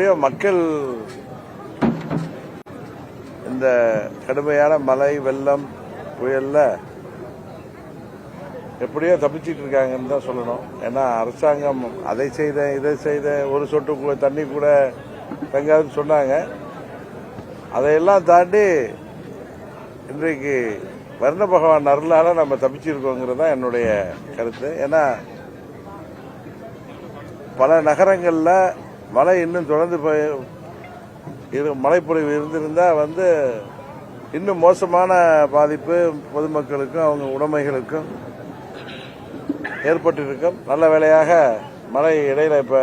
எப்படியோ மக்கள் இந்த கடுமையான மழை வெள்ளம் புயல்ல எப்படியோ தப்பிச்சிட்டு இருக்காங்கன்னு தான் சொல்லணும். ஏன்னா அரசாங்கம் அதை செய்த இதை செய்த ஒரு சொட்டு கூட தண்ணி கூட தங்காதுன்னு சொன்னாங்க. அதையெல்லாம் தாண்டி இன்றைக்கு வர்ண பகவான் அருளால நம்ம தப்பிச்சிருக்கோங்கிறது தான் என்னுடைய கருத்து. ஏன்னா பல நகரங்களில் மழை இன்னும் தொடர்ந்து போய் இரு மழைப்பொழிவு இருந்திருந்தால் வந்து இன்னும் மோசமான பாதிப்பு பொதுமக்களுக்கும் அவங்க உடைமைகளுக்கும் ஏற்பட்டிருக்கும். நல்ல வேலையாக மழை இடையில இப்போ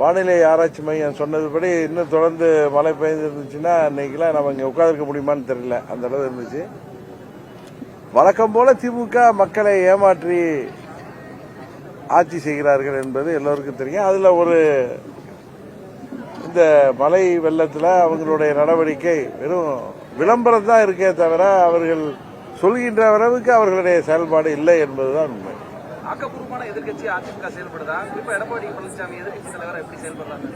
வானிலை ஆராய்ச்சி மையம் சொன்னதுபடி இன்னும் தொடர்ந்து மழை பெய்ஞ்சிருந்துச்சுன்னா இன்னைக்கெல்லாம் நம்ம இங்கே உட்காந்துருக்க முடியுமான்னு தெரியல. அந்த அளவு இருந்துச்சு. வழக்கம் போல திமுக மக்களை ஏமாற்றி ஆட்சி செய்கிறார்கள் என்பது எல்லோருக்கும் தெரியும். அதில் ஒரு இந்த மலை வெள்ளத்தில் அவங்களுடைய நடவடிக்கை வெறும் விளம்பரம் தான் இருக்கே தவிர அவர்கள் சொல்கின்ற அளவுக்கு அவர்களுடைய செயல்பாடு இல்லை என்பதுதான் உண்மை. ஆக்கப்பூர்வமான எதிர்கட்சி அதிமுக செயல்படுதா? இப்ப எடப்பாடி பழனிசாமி எதிர்கட்சி தலைவரா எப்படி செயல்படுறாங்க?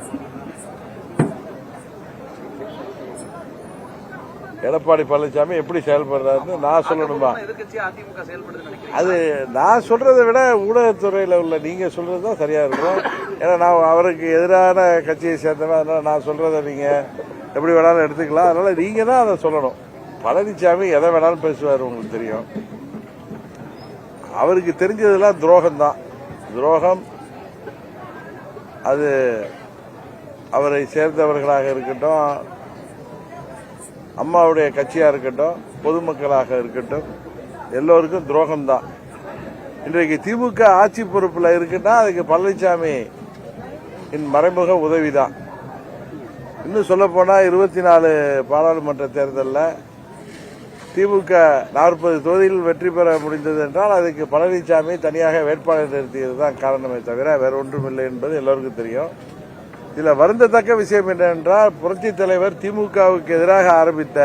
எடப்பாடி பழனிசாமி எப்படி செயல்படுறாருன்னு நான் சொல்லணுமா? அது நான் சொல்றதை விட ஊடகத்துறையில் உள்ள நீங்க சொல்றது தான் சரியா இருக்கும். ஏன்னா நான் அவருக்கு எதிரான கட்சியை சேர்ந்தவன் அதனால நான் சொல்றதை நீங்க எப்படி வேணாலும் எடுத்துக்கலாம். அதனால நீங்க தான் அதை சொல்லணும். பழனிசாமி எதை வேணாலும் பேசுவார் உங்களுக்கு தெரியும். அவருக்கு தெரிஞ்சதெல்லாம் துரோகம் தான் துரோகம் அது அவரை சேர்ந்தவர்களாக இருக்கட்டும் அம்மாவுடைய கட்சியாக இருக்கட்டும் பொதுமக்களாக இருக்கட்டும் எல்லோருக்கும் துரோகம் தான் இன்றைக்கு திமுக ஆட்சி பொறுப்பில் இருக்குன்னா அதுக்கு பழனிசாமி என் மறைமுக உதவி தான் இன்னும் சொல்லப்போனால் இருபத்தி நாலு பாராளுமன்ற தேர்தலில் திமுக நாற்பது தொகுதியில் வெற்றி பெற முடிந்தது என்றால் அதுக்கு பழனிசாமி தனியாக வேட்பாளர் நிறுத்தியது தான் காரணமே தவிர வேற ஒன்றும் இல்லை என்பது எல்லோருக்கும் தெரியும். இதில் வருந்தத்தக்க விஷயம் என்னவென்றால் புரட்சி தலைவர் திமுகவுக்கு எதிராக ஆரம்பித்த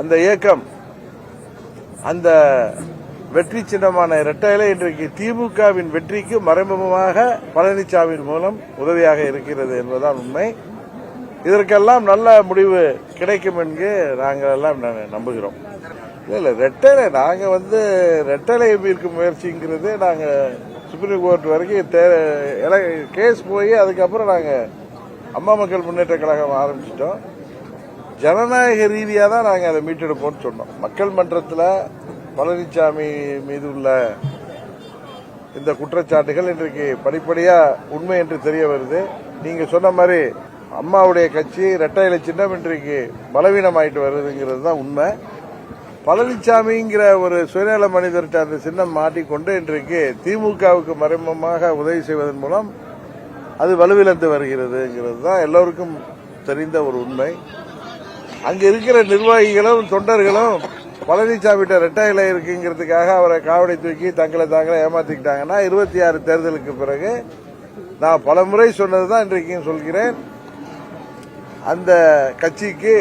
அந்த இயக்கம் அந்த வெற்றி சின்னமான இரட்டையில இன்றைக்கு திமுகவின் வெற்றிக்கு மறைமுகமாக பழனிசாமியின் மூலம் உதவியாக இருக்கிறது என்பதுதான் உண்மை. இதற்கெல்லாம் நல்ல முடிவு கிடைக்கும் என்று நாங்கள் எல்லாம் நம்புகிறோம். இல்லை இல்லை ரெட்டலை நாங்கள் வந்து ரெட்டலை மீட்கும் முயற்சிங்கிறது நாங்கள் சுப்ரீம் கோர்ட் வரைக்கும் தே- கேஸ் போய் அதுக்கப்புறம் நாங்கள் அம்மா மக்கள் முன்னேற்ற கழகம் ஆரம்பிச்சிட்டோம். ஜனநாயக ரீதியாக தான் நாங்கள் அதை மீட்டெடுப்போம்னு சொன்னோம். மக்கள் மன்றத்தில் பழனிசாமி மீது உள்ள இந்த குற்றச்சாட்டுகள் இன்றைக்கு படிப்படியாக உண்மை என்று தெரிய வருது. நீங்கள் சொன்ன மாதிரி அம்மாவுடைய கட்சி இரட்டை இலை சின்னம் இன்றைக்கு பலவீனமாயிட்டு வருதுங்கிறது தான் உண்மை. பழனிசாமிங்கிற ஒரு சுயநல மனிதர்கிட்ட அந்த சின்னம் மாட்டிக்கொண்டு இன்றைக்கு திமுகவுக்கு மறைமுகமாக உதவி செய்வதன் மூலம் அது வலுவிழந்து வருகிறதுங்கிறது தான் எல்லோருக்கும் தெரிந்த ஒரு உண்மை. அங்கே இருக்கிற நிர்வாகிகளும் தொண்டர்களும் பழனிசாமிகிட்ட ரெட்டை இலை இருக்குங்கிறதுக்காக அவரை காவடி தூக்கி தங்களை தாங்களே ஏமாத்திக்கிட்டாங்கன்னா இருபத்தி ஆறு தேர்தலுக்கு பிறகு நான் பல முறை சொன்னது தான் இன்றைக்கும் சொல்கிறேன். அந்த கட்சிக்கு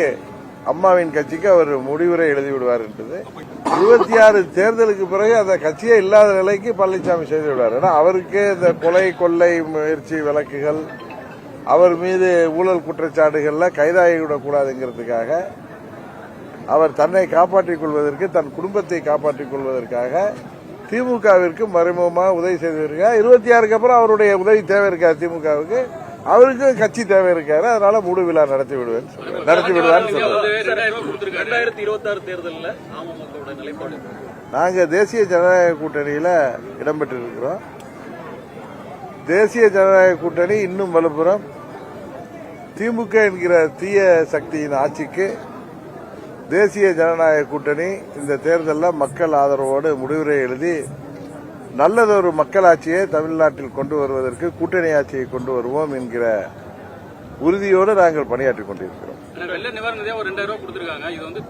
அம்மாவின் கட்சிக்கு அவர் முடிவுரை எழுதி விடுவார் என்றது இருபத்தி ஆறு தேர்தலுக்கு பிறகு அந்த கட்சியே இல்லாத நிலைக்கு பழனிசாமி செய்து விடுவார் ஏன்னா அவருக்கு இந்த கொலை கொள்ளை முயற்சி வழக்குகள் அவர் மீது ஊழல் குற்றச்சாட்டுகள்ல கைதாகிவிடக்கூடாதுங்கிறதுக்காக அவர் தன்னை காப்பாற்றிக் கொள்வதற்கு தன் குடும்பத்தை காப்பாற்றிக் கொள்வதற்காக திமுகவிற்கு மறைமுகமாக உதவி செய்திருக்கார் இருபத்தி ஆறுக்கு அப்புறம் அவருடைய உதவி தேவை இருக்காது திமுகவுக்கு? அவருக்கும் கட்சி தேவை இருக்காரு. அதனால மூடு விழா நடத்தி விடுவேன். நடத்தி விடுவான்னு நிலைப்பாடு நாங்க தேசிய ஜனநாயக கூட்டணியில இடம்பெற்றிருக்கிறோம். தேசிய ஜனநாயக கூட்டணி இன்னும் வலுப்புறம். திமுக என்கிற தீய சக்தியின் ஆட்சிக்கு தேசிய ஜனநாயக கூட்டணி இந்த தேர்தலில் மக்கள் ஆதரவோடு முடிவுரை எழுதி நல்லதொரு மக்களாட்சியை தமிழ்நாட்டில் கொண்டு வருவதற்கு கூட்டணி ஆட்சியை கொண்டு வருவோம் என்கிற உறுதியோடு நாங்கள் பணியாற்றிக் கொண்டிருக்கிறோம். வெள்ள நிவாரண நிதியா ஒரு ரெண்டாயிரம் ரூபாய் கொடுத்துருக்காங்க. இது வந்து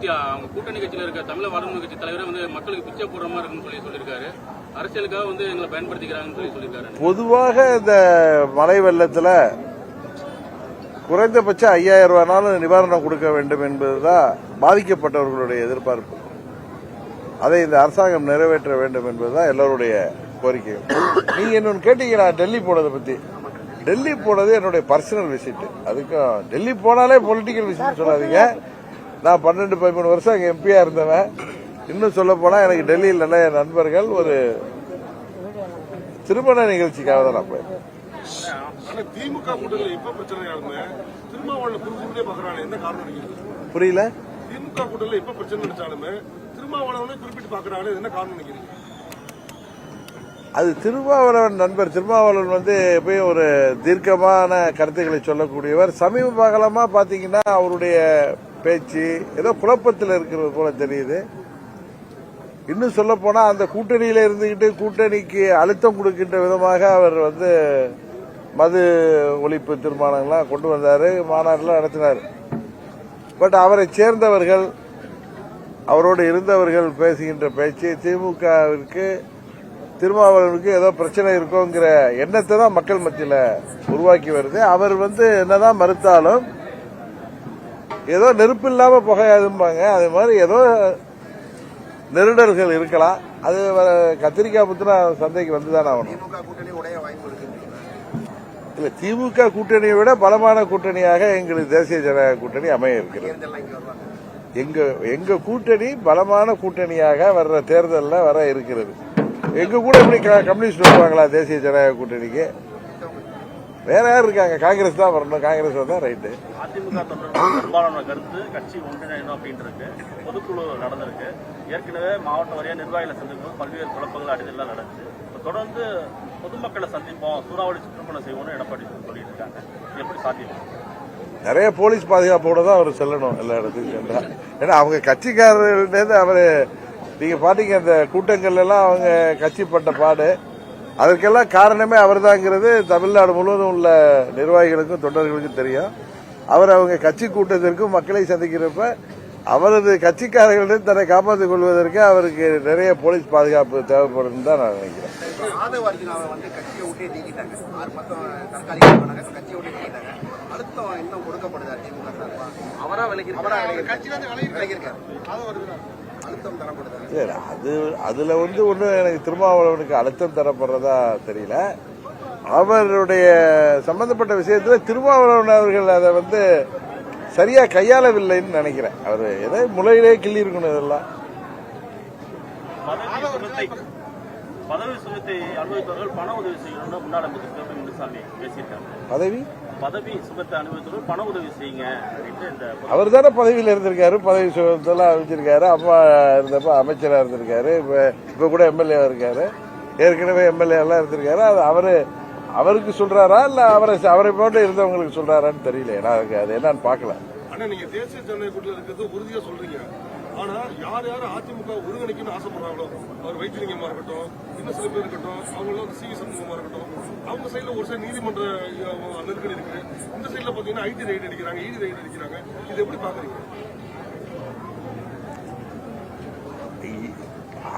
கூட்டணி கட்சியில இருக்க தமிழக வளர்ந்து கட்சி தலைவரே வந்து மக்களுக்கு பிச்சை போடுற மாதிரி இருக்குன்னு சொல்லி சொல்லியிருக்காரு. அரசியலுக்காக வந்து எங்களை பயன்படுத்திக்கிறாங்கன்னு சொல்லி சொல்லியிருக்காரு. பொதுவாக இந்த மழை வெள்ளத்தில் குறைந்தபட்சம் ஐயாயிரம் ரூபாய்னாலும் நிவாரணம் கொடுக்க வேண்டும் என்பதுதான் பாதிக்கப்பட்டவர்களுடைய எதிர்பார்ப்பு. அதை இந்த அரசாங்கம் நிறைவேற்ற வேண்டும் என்பதுதான் எல்லோருடைய கோரிக்கை நீங்க இன்னொன்று கேட்டீங்க நான் டெல்லி போனதை பத்தி? டெல்லி போனது என்னுடைய பர்சனல் விசிட் அதுக்கும் டெல்லி போனாலே பொலிட்டிக்கல் விசிட் சொல்லாதீங்க. நான் பன்னெண்டு பதிமூணு வருஷம் அங்கே எம்பியா இருந்தவன். இன்னும் சொல்ல போனா எனக்கு டெல்லியில் நிறைய நண்பர்கள் ஒரு திருமண நிகழ்ச்சிக்காக தான் நான் போயிருந்தேன். திமுக கூட்டத்தில் எப்ப பிரச்சனை திருமாவளவன் புரியல? திமுக கூட்டத்தில் எப்ப பிரச்சனை நினைச்சாலுமே திருமாவளவனே குறிப்பிட்டு என்ன காரணம் நினைக்கிறீங்க? அது திருமாவளவன் நண்பர் திருமாவளவன் வந்து எப்பயும் ஒரு தீர்க்கமான கருத்துக்களை சொல்லக்கூடியவர். சமீப காலமா பாத்தீங்கன்னா அவருடைய பேச்சு ஏதோ குழப்பத்தில் இருக்கிறது போல தெரியுது. இன்னும் சொல்ல போனா அந்த கூட்டணியில இருந்துகிட்டு கூட்டணிக்கு அழுத்தம் கொடுக்கின்ற விதமாக அவர் வந்து மது ஒழிப்பு தீர்மானங்கள்லாம் கொண்டு வந்தாரு மாநாடுலாம் நடத்தினார். பட் அவரை சேர்ந்தவர்கள் அவரோடு இருந்தவர்கள் பேசுகின்ற பேச்சு திமுகவிற்கு திருமாவளவனுக்கு ஏதோ பிரச்சனை இருக்கோங்கிற எண்ணத்தை தான் மக்கள் மத்தியில் உருவாக்கி வருது. அவர் வந்து என்னதான் மறுத்தாலும் ஏதோ நெருப்பு இல்லாம புகையாதும்பாங்க. அது மாதிரி ஏதோ நெருடல்கள் இருக்கலாம். அது கத்திரிக்காய் புத்துனா சந்தைக்கு வந்துதானே ஆகணும். இல்ல திமுக கூட்டணியை விட பலமான கூட்டணியாக எங்களுக்கு தேசிய ஜனநாயக கூட்டணி அமைய இருக்கிறது. எங்கள் எங்கள் கூட்டணி பலமான கூட்டணியாக வர்ற தேர்தலில் வர இருக்கிறது. எங்கள் கூட எப்படி கம்யூனிஸ்ட் வருவாங்களா தேசிய ஜனநாயக கூட்டணிக்கு? வேற யார் இருக்காங்க? காங்கிரஸ் தான் வரணும். காங்கிரஸ் தான் ரைட்டு அதிமுக பெரும்பாலான கருத்து கட்சி ஒன்றிணையணும் அப்படின்றது பொதுக்குழு நடந்திருக்கு. ஏற்கனவே மாவட்ட வாரியா நிர்வாகிகளை சந்திக்கும் பல்வேறு குழப்பங்கள் அடிதெல்லாம் நடந்துச்சு. தொடர்ந்து பொதுமக்களை சந்திப்போம். சூறாவளி சுற்றுப்பணம் செய்வோம்னு எடப்பாடி சொல்லிட்டு இருக்காங்க எப்படி சாத்தியம்? நிறைய போலீஸ் பாதுகாப்போட தான் அவர் செல்லணும் எல்லா இடத்துக்கும் சென்றா. ஏன்னா அவங்க கட்சிக்காரர்கிட்ட அவர் நீங்கள் பார்த்தீங்க அந்த கூட்டங்கள்லாம் அவங்க கட்சி பட்ட பாடு. அதற்கெல்லாம் காரணமே அவர்தாங்கிறது தமிழ்நாடு முழுவதும் உள்ள நிர்வாகிகளுக்கும் தொண்டர்களுக்கும் தெரியும். அவர் அவங்க கட்சி கூட்டத்திற்கும் மக்களை சந்திக்கிறப்ப அவரது கட்சிக்காரர்களிடம் தன்னை காப்பாற்றிக் கொள்வதற்கு அவருக்கு நிறைய போலீஸ் பாதுகாப்பு தேவைப்படும் தான் நான் நினைக்கிறேன். ஆதவ வந்து கட்சியை நீக்கிட்டாங்க. ஆறு கட்சியை விட்டு நீக்கிட்டாங்க. அழுத்தம் இன்னும் கொடுக்கப்படுதா திமுக சார்பா அவரா விலகி அவரா விலகியிருக்காரு. அழுத்தம் தரப்படுதா. சரி அது அதுல வந்து ஒன்றும் எனக்கு திருமாவளவனுக்கு அழுத்தம் தரப்படுறதா தெரியல. அவருடைய சம்பந்தப்பட்ட விஷயத்துல திருமாவளவன் அவர்கள் அதை வந்து சரியா கையாளவில்லைன்னு நினைக்கிறேன். அவர் ஏதோ முளையிலே கிள்ளி இருக்கணும் இதெல்லாம். பதவி சுகத்தை பதவி? பதவி சுகத்தை அனுபவித்தவர்கள் பண உதவி செய்யுங்க அப்படின்ட்டு இந்த அவர் தானே பதவியில் இருந்திருக்காரு பதவி சுகத்தெல்லாம் அமைச்சிருக்காரு அம்மா இருந்தப்ப அமைச்சரா இருந்திருக்காரு இப்ப இப்ப கூட எம்எல்ஏ இருக்காரு ஏற்கனவே எம்எல்ஏ எல்லாம் இருந்திருக்காரு அது அவரு அவருக்கு சொல்றாரா இல்ல அவரை அவரை போட்டு இருந்தவங்களுக்கு சொல்றாரான்னு தெரியல எனக்கு அது என்னன்னு பார்க்கல. ஆனா நீங்க தேசிய ஜனநாயக கூட்டத்தில் இருக்கிறது உறுதியா சொல்றீங்க. ஆனா யார் யார் அதிமுக ஒருங்கிணைக்கணும்னு ஆசைப்படுறாங்களோ அவர் வைத்திலிங்கமா இருக்கட்டும் இன்னும் சில பேர் இருக்கட்டும் அவங்களும் சி சண்முகமா இருக்கட்டும் அவங்க சைட்ல ஒரு சைடு நீதிமன்ற நெருக்கடி இருக்கு. இந்த சைட்ல பாத்தீங்கன்னா ஐடி ரைடு அடிக்கிறாங்க இடி ரைடு அடிக்கிறாங்க. இது எப்படி பாக்குறீங்க?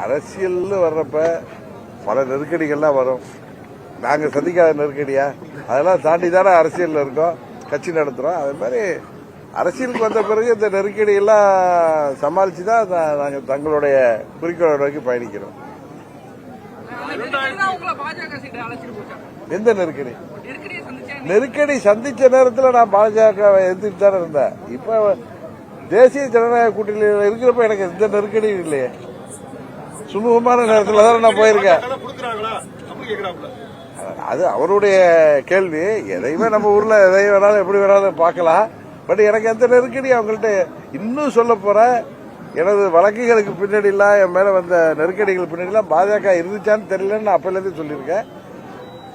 அரசியல்னு வர்றப்ப பல நெருக்கடிகள்லாம் வரும். நாங்கள் சந்திக்காத நெருக்கடியா? அதெல்லாம் தாண்டி தானே அரசியலில் இருக்கோம். கட்சி நடத்துகிறோம் அதே மாதிரி அரசியலுக்கு வந்த பிறகு இந்த நெருக்கடி எல்லாம் சமாளிச்சு தான் நாங்கள் தங்களுடைய குறிக்கோளை நோக்கி பயணிக்கிறோம். எந்த நெருக்கடி? நெருக்கடி சந்திச்ச நேரத்தில் நான் பாஜக எதிர்த்து தானே இருந்தேன். இப்ப தேசிய ஜனநாயக கூட்டணியில் இருக்கிறப்ப எனக்கு எந்த நெருக்கடியும் இல்லையே. சுமூகமான நேரத்தில் தானே நான் போயிருக்கேன். அது அவருடைய கேள்வி. எதையுமே நம்ம ஊர்ல எதை வேணாலும் எப்படி வேணாலும் பார்க்கலாம். பட் எனக்கு எந்த நெருக்கடி அவங்கள்ட்ட இன்னும் சொல்ல போற. எனது வழக்குகளுக்கு பின்னாடிலாம் என் மேல வந்த நெருக்கடிகள் பின்னாடிலாம் பாஜக இருந்துச்சான்னு தெரியலன்னு நான் இருந்து சொல்லியிருக்கேன்.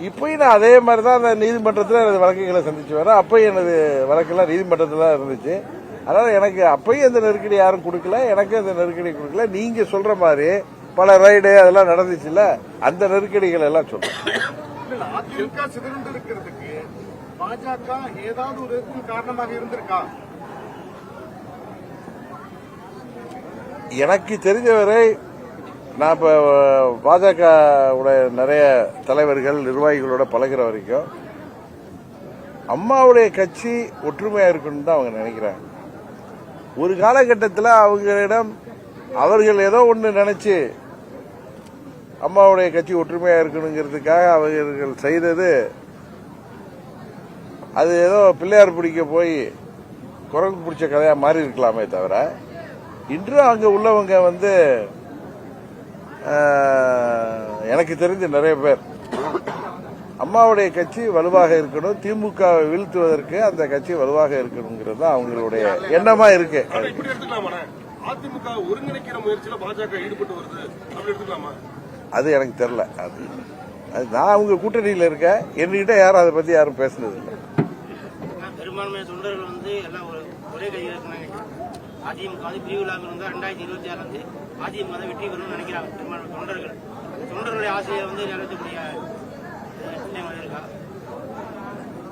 இப்பயும் நான் அதே மாதிரி தான் அந்த நீதிமன்றத்தில் எனது வழக்குகளை சந்திச்சு வரேன். அப்பயும் எனது வழக்கெல்லாம் நீதிமன்றத்தில் தான் இருந்துச்சு. அதனால எனக்கு அப்பயும் எந்த நெருக்கடி யாரும் கொடுக்கல. எனக்கும் எந்த நெருக்கடி கொடுக்கல. நீங்க சொல்ற மாதிரி பல ரைடு அதெல்லாம் நடந்துச்சுல்ல அந்த நெருக்கடிகள் எல்லாம் சொல்றேன். அதிமுக சிதறண்டு இருக்கிறதுக்கு பாஜக ஏதாவது ஒரு காரணமாக இருந்திருக்கா? எனக்கு தெரிஞ்சவரை நான் இப்போ பாஜக உடைய நிறைய தலைவர்கள் நிர்வாகிகளோட பழகுற வரைக்கும் அம்மாவுடைய கட்சி ஒற்றுமையாக இருக்கணும்னு தான் அவங்க நினைக்கிறாங்க. ஒரு காலகட்டத்தில் அவங்களிடம் அவர்கள் ஏதோ ஒன்று நினைச்சு அம்மாவுடைய கட்சி ஒற்றுமையாக இருக்கணுங்கிறதுக்காக அவர்கள் செய்தது அது ஏதோ பிள்ளையார் பிடிக்க போய் குரங்கு பிடிச்ச கதையா மாறி இருக்கலாமே தவிர இன்று அங்க உள்ளவங்க வந்து எனக்கு தெரிஞ்ச நிறைய பேர். அம்மாவுடைய கட்சி வலுவாக இருக்கணும் திமுகவை வீழ்த்துவதற்கு அந்த கட்சி வலுவாக இருக்கணுங்கிறது தான் அவங்களுடைய எண்ணமா இருக்கு. அதிமுக ஒருங்கிணைக்கிற முயற்சியில பாஜக ஈடுபட்டு வருது. அப்படி எடுத்துக்கலாமா? அது எனக்கு தெரியல. அது அது நான் அவங்க கூட்டணியில் இருக்கேன். என்கிட்ட யாரும் அதை பத்தி யாரும் பேசுனது இல்லை பெரும்பான்மையான தொண்டர்கள் வந்து எல்லாம் ஒரு ஒரே கையில் இருக்கிறாங்க. அதிமுக வந்து பிரிவு இல்லாமல் இருந்தால் ரெண்டாயிரத்தி இருபத்தி ஆறு வந்து அதிமுக தான் வெற்றி பெறணும்னு நினைக்கிறாங்க பெரும்பான்மை தொண்டர்கள். தொண்டர்களுடைய ஆசையை வந்து நிறைவேற்றக்கூடிய இருக்கா?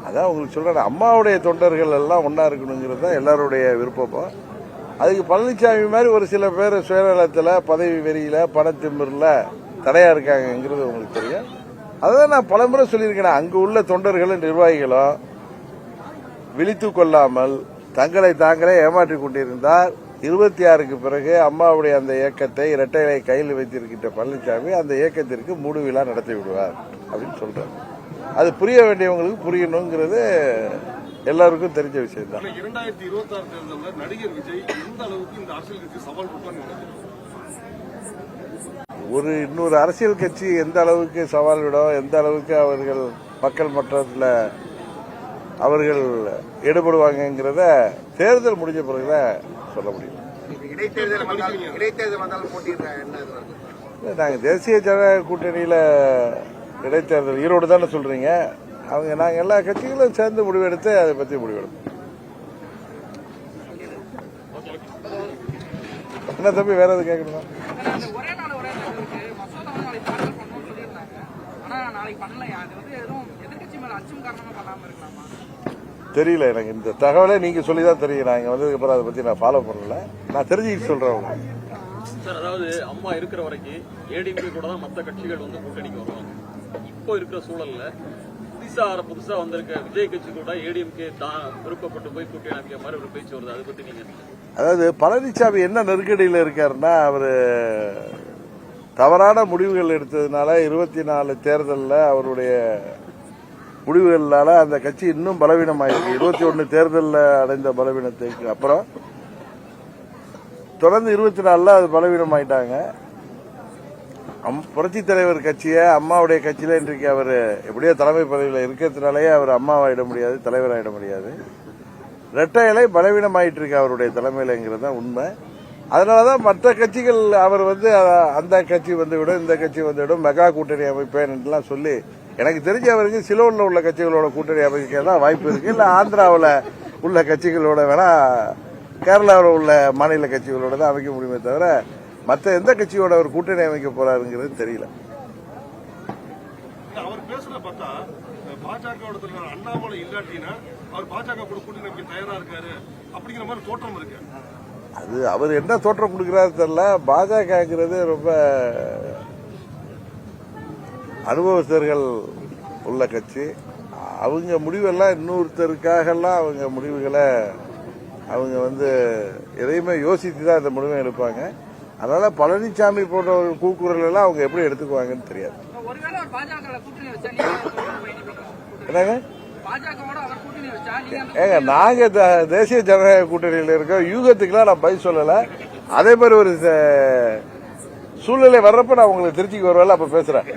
அதான் உங்களுக்கு சொல்றேன் அம்மாவுடைய தொண்டர்கள் எல்லாம் ஒன்னா இருக்கணுங்கிறது தான் எல்லாருடைய விருப்பமும் அதுக்கு பழனிசாமி மாதிரி ஒரு சில பேர் சுயநலத்தில் பதவி வெறியில பணத்திமிரில் தடையா இருக்காங்கங்கிறது உங்களுக்கு தெரியும். அதான் நான் பலமுறை சொல்லியிருக்கேன் அங்கு உள்ள தொண்டர்களும் நிர்வாகிகளும் விழித்து கொள்ளாமல் தங்களை தாங்களே ஏமாற்றிக் கொண்டிருந்தால் இருபத்தி ஆறுக்கு பிறகு அம்மாவுடைய அந்த இயக்கத்தை இரட்டைகளை கையில் வைத்திருக்கின்ற பழனிசாமி அந்த இயக்கத்திற்கு மூடு விழா நடத்தி விடுவார் அப்படின்னு சொல்றாரு. அது புரிய வேண்டியவங்களுக்கு புரியணுங்கிறது எல்லாருக்கும் தெரிஞ்ச விஷயம் தான் ஆனா இரண்டாயிரத்தி இருபத்தி ஆறு தேர்தலில் நடிகர் விஜய் எந்த அளவுக்கு இந்த அரசியல் கட்சி சவால் கொடுப்பான்னு நினைக்கிறேன் ஒரு இன்னொரு அரசியல் கட்சி எந்த அளவுக்கு சவால் விடும் எந்த அளவுக்கு அவர்கள் மக்கள் மன்றத்தில் அவர்கள் ஈடுபடுவாங்கங்கிறத தேர்தல் முடிஞ்ச பிறகுதான் சொல்ல முடியும். நாங்கள் தேசிய ஜனநாயக கூட்டணியில் இடைத்தேர்தல் ஈரோடு தானே சொல்றீங்க. அவங்க நாங்கள் எல்லா கட்சிகளும் சேர்ந்து முடிவெடுத்து அதை பற்றி முடிவெடுப்போம். என்ன தம்பி வேற எதுவும் கேட்கணுமா? நாளைக்கு பண்ணலையா? அது வந்து எதுவும் தெரியல எனக்கு இந்த தகவலே நீங்க சொல்லி தான் தெரியும். நான் இங்க வந்ததுக்கு அப்புறம் அதை பத்தி நான் ஃபாலோ பண்ணல. நான் தெரிஞ்சுக்கிட்டு சொல்றேன் உங்களுக்கு சார் அதாவது அம்மா இருக்கிற வரைக்கும் ஏடிஎம்கே கூட தான் மற்ற கட்சிகள் வந்து கூட்டணிக்கு வருவாங்க. இப்போ இருக்கிற சூழல்ல புதுசா புதுசா வந்திருக்க விஜய் கட்சி கூட ஏடிஎம்கே தான் விருப்பப்பட்டு போய் கூட்டணி அமைக்கிற மாதிரி ஒரு பேச்சு வருது. அதை பத்தி நீங்க அதாவது பழனிசாமி என்ன நெருக்கடியில் இருக்காருன்னா அவரு தவறான முடிவுகள் எடுத்ததுனால இருபத்தி நாலு தேர்தலில் அவருடைய முடிவுகளால் அந்த கட்சி இன்னும் பலவீனமாயிருக்கு. இருபத்தி ஒன்று தேர்தலில் அடைந்த பலவீனத்துக்கு அப்புறம் தொடர்ந்து இருபத்தி நாலில் அது பலவீனமாயிட்டாங்க. அம்- புரட்சித் தலைவர் கட்சியை அம்மாவுடைய கட்சியில் இன்றைக்கு அவர் எப்படியோ தலைமை பதவியில் இருக்கிறதுனாலயே அவர் அம்மாவாயிட முடியாது தலைவராகிட முடியாது. இரட்டை இலை பலவீனமாயிட்டு இருக்கு அவருடைய தலைமையிலங்கிறது தான் உண்மை. அதனாலதான் மற்ற கட்சிகள் அவர் வந்து அந்த கட்சி வந்துவிடும் இந்த கட்சி வந்துவிடும் மெகா கூட்டணி அமைப்பேன் என்றுலாம் சொல்லி எனக்கு தெரிஞ்ச அவருக்கு சிலோன்ல உள்ள கட்சிகளோட கூட்டணி அமைக்க தான் வாய்ப்பு இருக்கு. இல்ல ஆந்திராவில் உள்ள கட்சிகளோட வேணா கேரளாவில் உள்ள மாநில கட்சிகளோட தான் அமைக்க முடியுமே தவிர மற்ற எந்த கட்சியோட அவர் கூட்டணி அமைக்க போறாருங்கிறது தெரியல. அவர் பேசுறத பார்த்தா பாஜகவோட தலைவர் அண்ணாமலை இல்லாட்டினா அவர் பாஜக கூட கூட்டணி அமைக்க தயாரா இருக்காரு அப்படிங்கிற மாதிரி தோற்றம் இருக்கு. அது அவர் என்ன தோற்றம் கொடுக்கிறாரு தெரியல. பாஜகங்கிறது ரொம்ப அனுபவஸ்தர்கள் உள்ள கட்சி அவங்க முடிவெல்லாம் இன்னொருத்தருக்காகலாம் அவங்க முடிவுகளை அவங்க வந்து எதையுமே யோசித்து தான் இந்த முடிவை எடுப்பாங்க. அதனால பழனிசாமி போன்றவர்கள் கூக்குரல் எல்லாம் அவங்க எப்படி எடுத்துக்குவாங்கன்னு தெரியாது? என்னங்க? அந்த ஏங்க நாங்க தேசிய ஜனநாயக கூட்டணியில் இருக்கோம். யூகத்துக்குலாம் நான் பதில் சொல்லல. அதே மாதிரி ஒரு சூழ்நிலை வர்றப்ப நான் உங்களுக்கு திருச்சிக்கு வருவேன் அப்ப பேசுறேன்.